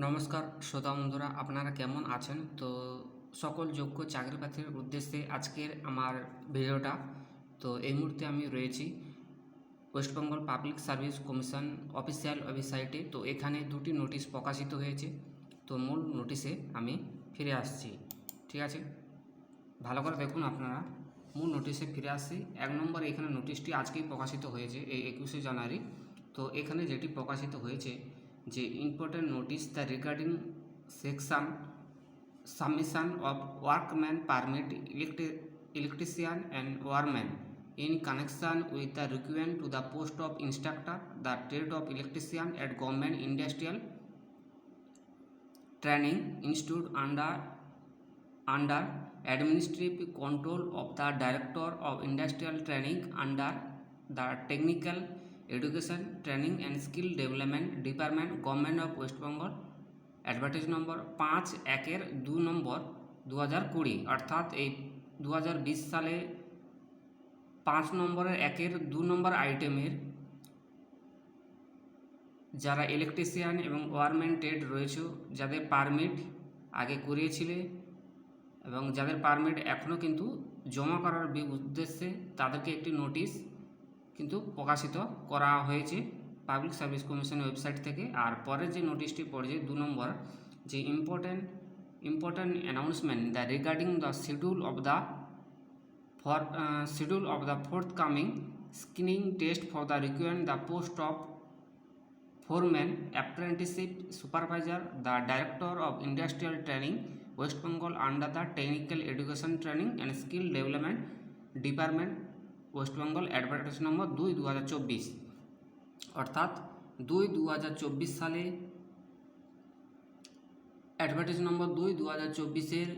নমস্কার শ্রোতা বন্ধুরা, আপনারা কেমন আছেন? তো সকল যোগ্য চাকরি প্রার্থীর উদ্দেশ্যে আজকের আমার ভিডিওটা। তো এই মুহূর্তে আমি রয়েছি West Bengal public service commission official ওয়েবসাইটে তো এখানে দুটি নোটিশ প্রকাশিত হয়েছে। তো মূল নোটিশে আমি ফিরে আসছি। ঠিক আছে? ভালো করে দেখুন আপনারা। মূল নোটিশে ফিরে আসছি। এক নম্বর এখানে নোটিশটি আজকেই প্রকাশিত হয়েছে, এই একুশে জানুয়ারি। তো এখানে যেটি প্রকাশিত হয়েছে যে important notice the regarding section submission of workman permit electrician and wireman in connection with the requirement to the post of instructor the trade of electrician at government industrial training institute under under administrative control of the director of industrial training under the technical education training and skill development department government of bengal. Advertise number পাঁচ, একের দু নম্বর দু হাজার কুড়ি, অর্থাৎ এই দু হাজার বিশ সালে পাঁচ নম্বরের একের দু নম্বর আইটেমের যারা ইলেকট্রিশিয়ান এবং ওয়ারম্যান ট্রেড রয়েছে, যাদের পারমিট আগে করিয়েছিলে এবং যাদের পারমিট এখনও কিন্তু জমা করার উদ্দেশ্যে তাদেরকে একটি নোটিশ কিন্তু প্রকাশিত করা হয়েছে পাবলিক সার্ভিস কমিশনের ওয়েবসাইট থেকে। আর পরের যে নোটিশটি পড়েছে, দু নম্বর, যে important important announcement the regarding the schedule of the for schedule of the fourth coming screening test for the required the post of foreman apprenticeship supervisor the director of industrial training West Bengal under the technical education training and skill development department West Bengal advertise number দুই দু অর্থাৎ দুই দু হাজার চব্বিশ সালে advertise number দুই দু হাজার চব্বিশের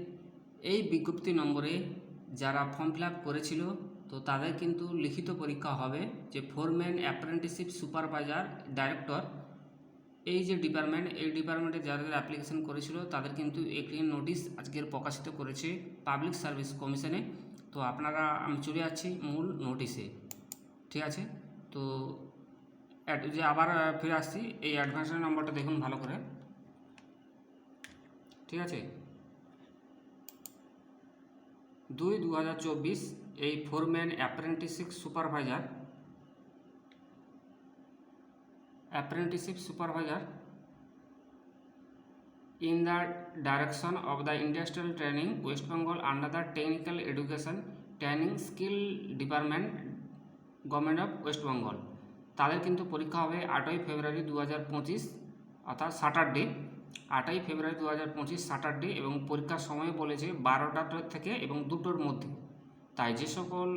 এই বিজ্ঞপ্তি নম্বরে যারা ফর্ম ফিল আপ করেছিল, তো তাদের কিন্তু লিখিত পরীক্ষা হবে যে ফোরম্যান অ্যাপ্রেন্টিসশিপ সুপারভাইজার ডাইরেক্টর এই যে ডিপার্টমেন্ট এই ডিপার্টমেন্টে যাদের অ্যাপ্লিকেশন করেছিল, তাদের কিন্তু একটি নোটিশ আজকের প্রকাশিত করেছে পাবলিক সার্ভিস কমিশনে তো আপনারা, আমি চলে যাচ্ছি মূল নোটিশে ঠিক আছে? তো যে আবার ফিরে আসছি, এই অ্যাডভান্সের নম্বরটা দেখুন ভালো করে, ঠিক আছে? দুই দু এই foreman apprenticeship supervisor apprenticeship supervisor the direction of the industrial training west bengal under the technical education training skill department government of West Bengal. তাদের কিন্তু পরীক্ষা হবে আটই ফেব্রুয়ারি দু হাজার পঁচিশ, অর্থাৎ স্যাটারডে। আটই ফেব্রুয়ারি দু হাজার পঁচিশ, স্যাটারডে, এবং পরীক্ষার সময় বলেছে বারোটা থেকে এবং দুটোর মধ্যে। তাই যে সকল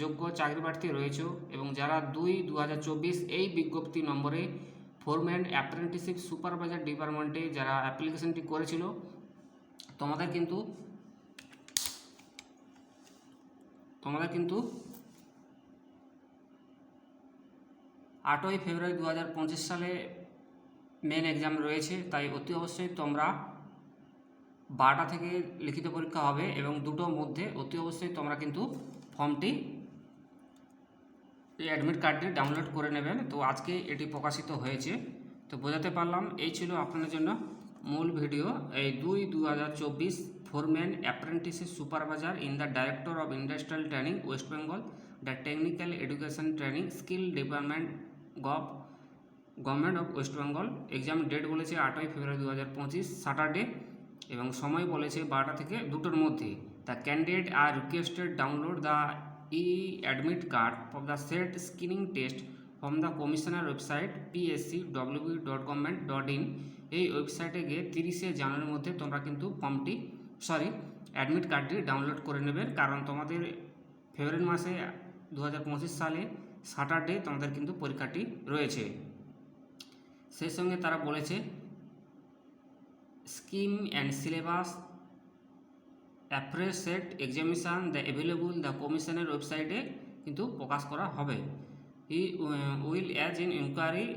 যোগ্য চাকরি প্রার্থী রয়েছে এবং যারা দুই দু হাজার চব্বিশ এই বিজ্ঞপ্তি নম্বরে ফোরম্যান অ্যাপ্রেন্টিসশিপ সুপারভাইজার ডিপার্টমেন্টে যারা অ্যাপ্লিকেশনটি করেছিল, তোমাদের কিন্তু তোমাদের কিন্তু আটই ফেব্রুয়ারি দু হাজার পঁচিশ সালে মেন এক্সাম রয়েছে। তাই অতি অবশ্যই তোমরা বারোটা থেকে লিখিত পরীক্ষা হবে এবং দুটোর মধ্যে অতি অবশ্যই তোমরা কিন্তু ফর্মটি এই অ্যাডমিট কার্ডটি ডাউনলোড করে নেবেন। তো আজকে এটি প্রকাশিত হয়েছে। তো বোঝাতে পারলাম, এই ছিল আপনাদের জন্য মূল ভিডিও। এই দুই দু হাজার চব্বিশ foreman apprentices supervisor in the director of industrial training West Bengal the technical education training skill development gov government of West Bengal exam date বলেছে আটই ফেব্রুয়ারি দু হাজার পঁচিশ স্যাটারডে এবং সময় বলেছে বারোটা থেকে দুটোর মধ্যে। The candidate are requested download the e admit card of the set screening test from the commissioner website PSC WB dot government dot in এই ওয়েবসাইটে গিয়ে তিরিশে জানুয়ারির মধ্যে তোমরা কিন্তু ফর্মটি সরি অ্যাডমিট কার্ডটি ডাউনলোড করে নেবেন কারণ তোমাদের ফেব্রুয়ারি মাসে দু হাজার পঁচিশ সালে স্যাটারডে তোমাদের কিন্তু পরীক্ষাটি রয়েছে। সেই সঙ্গে তারা বলেছে, scheme and syllabus অ্যাপ্রেসেট examination the available the কমিশনের ওয়েবসাইটে কিন্তু প্রকাশ করা হবে। ই will as in enquiry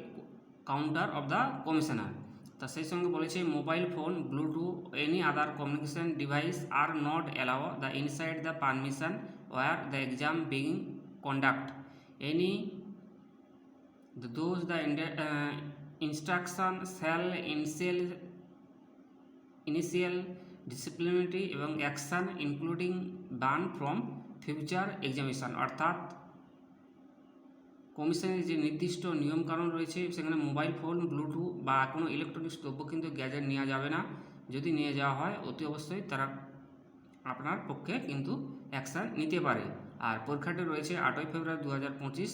counter of the commissioner. তা সেই সঙ্গে বলেছে mobile phone bluetooth any other communication device are not allow the inside the permission where the exam being conduct. Any Indi- uh, instruction shall initial initial disciplinary এবং action including ban from future examination অর্থাৎ কমিশনের যে নির্দিষ্ট নিয়মকানুন রয়েছে, সেখানে mobile phone Bluetooth বা কোনো ইলেকট্রনিক্স দ্রব্য কিন্তু গ্যাজেট নেওয়া যাবে না। যদি নিয়ে যাওয়া হয়, অতি অবশ্যই তারা আপনার পক্ষে কিন্তু অ্যাকশান নিতে পারে। আর পরীক্ষাটি রয়েছে আটই ফেব্রুয়ারি দু হাজার পঁচিশ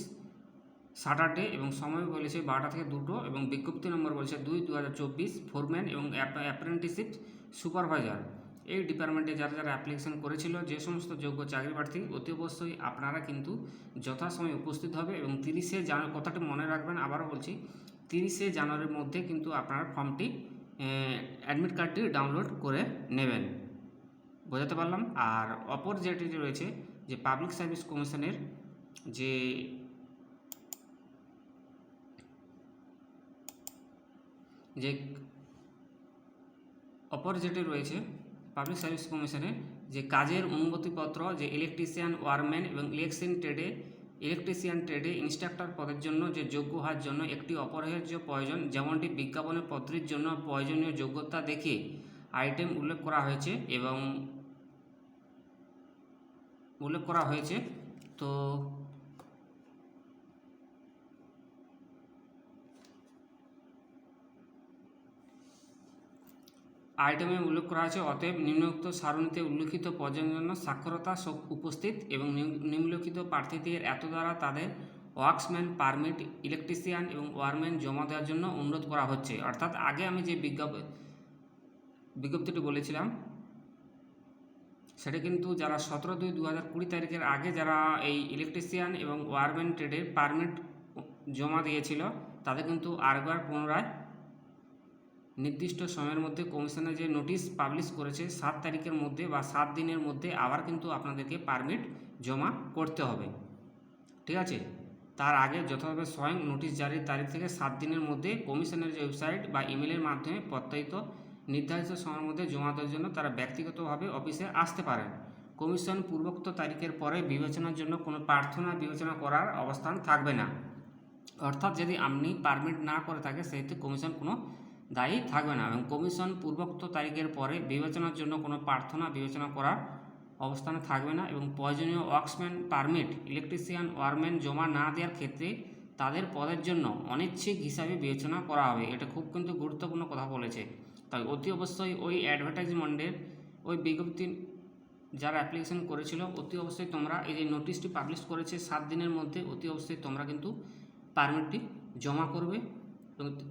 স্যাটারডে এবং সময় বলেছে বারোটা থেকে দুটো এবং বিজ্ঞপ্তি নম্বর বলেছে দুই দু হাজার চব্বিশ ফোরম্যান এবং অ্যাপ্রেন্টিসিপ সুপারভাইজার। এই ডিপার্টমেন্টে যারা যারা অ্যাপ্লিকেশন করেছিল, যে সমস্ত যোগ্য চাকরি প্রার্থী, অতি অবশ্যই আপনারা কিন্তু যথাসময়ে উপস্থিত হবে এবং তিরিশে জানুয়ারি, কথাটি মনে রাখবেন, আবারও বলছি, তিরিশে জানুয়ারির মধ্যে কিন্তু আপনারা ফর্মটি অ্যাডমিট কার্ডটি ডাউনলোড করে নেবেন। বোঝাতে পারলাম? আর অপর যেটি রয়েছে, যে পাবলিক সার্ভিস কমিশনের যে যে অপর যেটি রয়েছে পাবলিক সার্ভিস কমিশনের যে কাজের অনুমতিপত্র, যে ইলেকট্রিশিয়ান ওয়ারম্যান এবং ইলেকশন ট্রেডে ইলেকট্রিশিয়ান ট্রেডে ইনস্ট্রাক্টর পদের জন্য যে যোগ্য হওয়ার জন্য একটি অপরিহার্য প্রয়োজন, যেমনটি বিজ্ঞাপনের পত্রের জন্য প্রয়োজনীয় যোগ্যতা দেখে আইটেম উল্লেখ করা হয়েছে এবং উল্লেখ করা হয়েছে। তো আইটেমে উল্লেখ করা আছে অতএব নিম্নোক্ত সারণীতে উল্লেখিত পর্যায়ের জন্য সাক্ষরতা সব উপস্থিত এবং নিম- নিম্নলিখিত প্রার্থীদের এত দ্বারা তাদের ওয়ার্কসম্যান, পারমিট, ইলেকট্রিশিয়ান এবং ওয়ারম্যান জমা দেওয়ার জন্য অনুরোধ করা হচ্ছে। অর্থাৎ আগে আমি যে বিজ্ঞাপ, বিজ্ঞপ্তিটি বলেছিলাম, সেটা কিন্তু যারা সতেরো দুই দু হাজার কুড়ি তারিখের আগে যারা এই ইলেকট্রিশিয়ান এবং ওয়ারম্যান ট্রেডের পারমিট জমা দিয়েছিল, তাদের কিন্তু আরেকবার পুনরায় নির্দিষ্ট সময়ের মধ্যে কমিশনে যে নোটিশ পাবলিশ করেছে, সাত তারিখের মধ্যে বা সাত দিনের মধ্যে আবার কিন্তু আপনাদেরকে পারমিট জমা করতে হবে। ঠিক আছে? তার আগে যথাযথ স্বয়ং নোটিশ জারির তারিখ থেকে সাত দিনের মধ্যে কমিশনের যে ওয়েবসাইট বা ইমেলের মাধ্যমে প্রত্যায়িত নির্ধারিত সময়ের মধ্যে জমা দেওয়ার জন্য তারা ব্যক্তিগতভাবে অফিসে আসতে পারেন। কমিশন পূর্বোক্ত তারিখের পরে বিবেচনার জন্য কোনো প্রার্থনা বিবেচনা করার অবস্থান থাকবে না। অর্থাৎ যদি আপনি পারমিট না করে থাকে সেহেতু কমিশন কোনো দায়ী থাকবে না এবং কমিশন পূর্বোক্ত তারিখের পরে বিবেচনার জন্য কোনো প্রার্থনা বিবেচনা করার অবস্থানে থাকবে না এবং প্রয়োজনীয় ওয়ার্কসম্যান পারমিট, ইলেকট্রিশিয়ান ওয়ারম্যান জমা না দেওয়ার ক্ষেত্রে তাদের পদের জন্য অনিচ্ছিক হিসাবে বিবেচনা করা হবে। এটা খুব কিন্তু গুরুত্বপূর্ণ কথা বলেছে। তাই অতি অবশ্যই ওই অ্যাডভার্টাইজমেন্টের ওই বিজ্ঞপ্তি যারা অ্যাপ্লিকেশন করেছিল, অতি অবশ্যই তোমরা এই যে নোটিশটি পাবলিশ করেছে সাত দিনের মধ্যে, অতি অবশ্যই তোমরা কিন্তু পারমিটটি জমা করবে।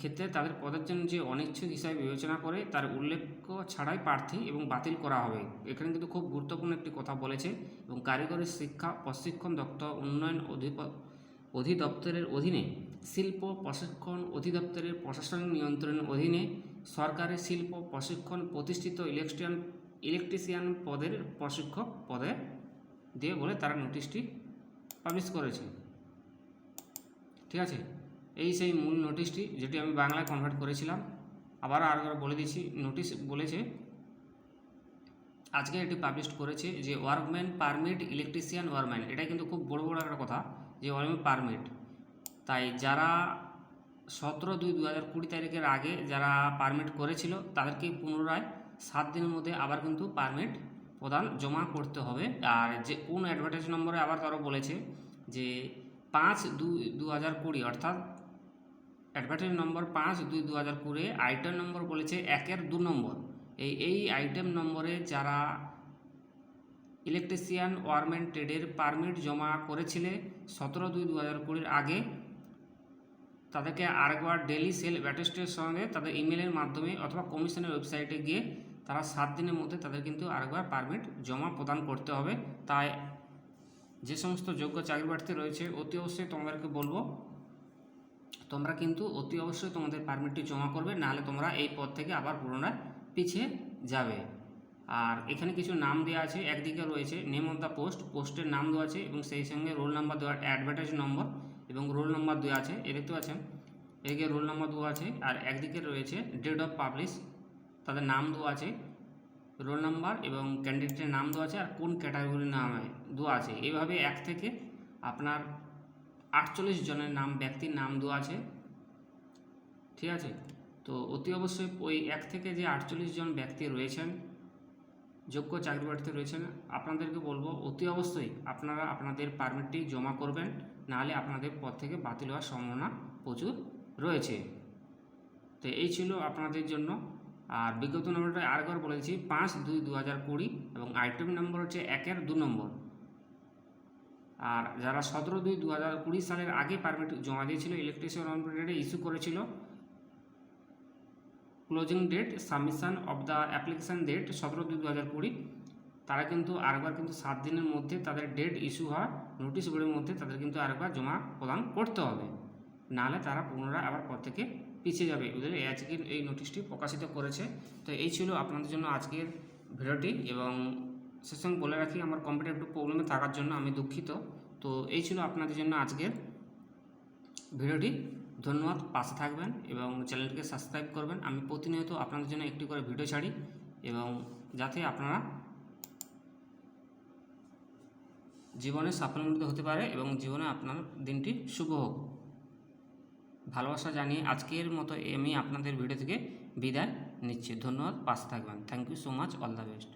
ক্ষেত্রে তাদের পদের জন্য যে অনিচ্ছুক হিসাবে বিবেচনা করে তার উল্লেখ ছাড়াই প্রার্থী এবং বাতিল করা হবে। এখানে কিন্তু খুব গুরুত্বপূর্ণ একটি কথা বলেছে এবং কারিগরি শিক্ষা, প্রশিক্ষণ দপ্তর, উন্নয়ন অধিপ, অধিদপ্তরের অধীনে, শিল্প প্রশিক্ষণ অধিদপ্তরের প্রশাসনিক নিয়ন্ত্রণের অধীনে সরকারের শিল্প প্রশিক্ষণ প্রতিষ্ঠিত ইলেকট্রিয়ান, ইলেকট্রিশিয়ান পদের প্রশিক্ষক পদে দিয়ে বলে তারা নোটিশটি পাবলিশ করেছে। ঠিক আছে? এই সেই মূল নোটিশটি যেটি আমি বাংলায় কনভার্ট করেছিলাম আবার আর বলে দিচ্ছি নোটিশ বলেছে, আজকে এটি পাবলিশ করেছে যে ওয়ার্কম্যান পারমিট ইলেকট্রিশিয়ান ওয়ারম্যান এটা কিন্তু খুব বড় বড় একটা কথা যে ওয়ার্কম্যান পারমিট তাই যারা সতেরো দুই দু হাজার কুড়ি তারিখের আগে যারা পারমিট করেছিল, তাদেরকে পুনরায় সাত দিনের মধ্যে আবার কিন্তু পারমিট প্রদান জমা করতে হবে। আর যে কোন অ্যাডভার্টাইজ নম্বরে আবার তারা বলেছে যে পাঁচ দুই দু হাজার কুড়ি, অর্থাৎ অ্যাডভার্টাইজ নম্বর পাঁচ দুই দু হাজার কুড়ি আইটেম নম্বর বলেছে একের দু নম্বর। এই এই আইটেম নম্বরে যারা ইলেকট্রিশিয়ান ওয়ারম্যান ট্রেডের পারমিট জমা করেছিলে সতেরো দুই দু হাজার কুড়ির আগে, তাদেরকে আরেকবার ডেলি সেল অ্যাটেস্টের সঙ্গে তাদের ইমেলের মাধ্যমে অথবা কমিশনের ওয়েবসাইটে গিয়ে তারা সাত দিনের মধ্যে তাদের কিন্তু আরেকবার পারমিট জমা প্রদান করতে হবে। তাই যে সমস্ত যোগ্য চাকরি প্রার্থী রয়েছে, অতি অবশ্যই তোমাদেরকে বলব তোমরা কিন্তু অতি অবশ্যই তোমাদের পারমিটটি জমা করবে, নাহলে তোমরা এই পদ থেকে আবার পুনরায় পিছিয়ে যাবে। আর এখানে কিছু নাম দেওয়া আছে, একদিকে রয়েছে নেম অফ দ্য পোস্ট পোস্টের নাম দেওয়া আছে এবং সেই সঙ্গে রোল নাম্বার দেওয়া অ্যাডভার্টাইজ নম্বর এবং রোল নাম্বার দেওয়া আছে, এ দেখতে পাচ্ছেন? এদিকে রোল নাম্বার দেওয়া আছে, আর একদিকে রয়েছে ডেট অফ পাবলিশ তাদের নাম দেওয়া আছে রোল নাম্বার এবং ক্যান্ডিডেটের নাম দেওয়া আছে, আর কোন ক্যাটাগরির নাম দেওয়া আছে। এইভাবে এক থেকে আপনার আটচল্লিশ জনের নাম, ব্যক্তির নাম দেওয়া আছে। ঠিক আছে? তো অতি অবশ্যই ওই এক থেকে যে আটচল্লিশ জন ব্যক্তি রয়েছেন, যোগ্য চাকরি প্রার্থী রয়েছেন, আপনাদেরকে বলব অতি অবশ্যই আপনারা আপনাদের পারমিটটি জমা করবেন, নাহলে আপনাদের পদ থেকে বাতিল হওয়ার সম্ভাবনা প্রচুর রয়েছে। তো এই ছিল আপনাদের জন্য। আর বিজ্ঞপ্তি নম্বরটা আরেকবার বলেছি পাঁচ দুই দু হাজার কুড়ি এবং আইটেম নম্বর হচ্ছে একের দু নম্বর। আর যারা সতেরো দুই দু হাজার কুড়ি সালের আগে পারমিট জমা দিয়েছিল ইলেকট্রিশিয়ান অনপিরিয়ডে ইস্যু করেছিল। Closing date submission of the application date সতেরো দুই দু হাজার কুড়ি। তারা কিন্তু আরেকবার কিন্তু সাত দিনের মধ্যে তাদের ডেট ইস্যু হওয়া নোটিশ বোর্ডের মধ্যে তাদের কিন্তু আরেকবার জমা প্রদান করতে হবে। নাহলে তারা পুনরায় আবার পর থেকে পিছিয়ে যাবে। ওদের আজকের এই নোটিশটি প্রকাশিত করেছে। তো এই ছিল আপনাদের জন্য আজকের ভিডিওটি এবং সে সঙ্গে বলে রাখি, আমার কম্পিউটার একটু প্রবলেমে থাকার জন্য আমি দুঃখিত। তো এই ছিল আপনাদের জন্য আজকের ভিডিওটি। ধন্যবাদ, পাশে থাকবেন এবং চ্যানেলটিকে সাবস্ক্রাইব করবেন। আমি প্রতিনিয়ত আপনাদের জন্য একটি করে ভিডিও ছাড়ি এবং যাতে আপনারা জীবনে সাফল্যমণ্ডিত হতে পারে এবং জীবনে আপনার দিনটি শুভ হোক। ভালোবাসা জানিয়ে আজকের মতো আমি আপনাদের ভিডিও থেকে বিদায় নিচ্ছি। ধন্যবাদ, পাশে থাকবেন। Thank you so much all the best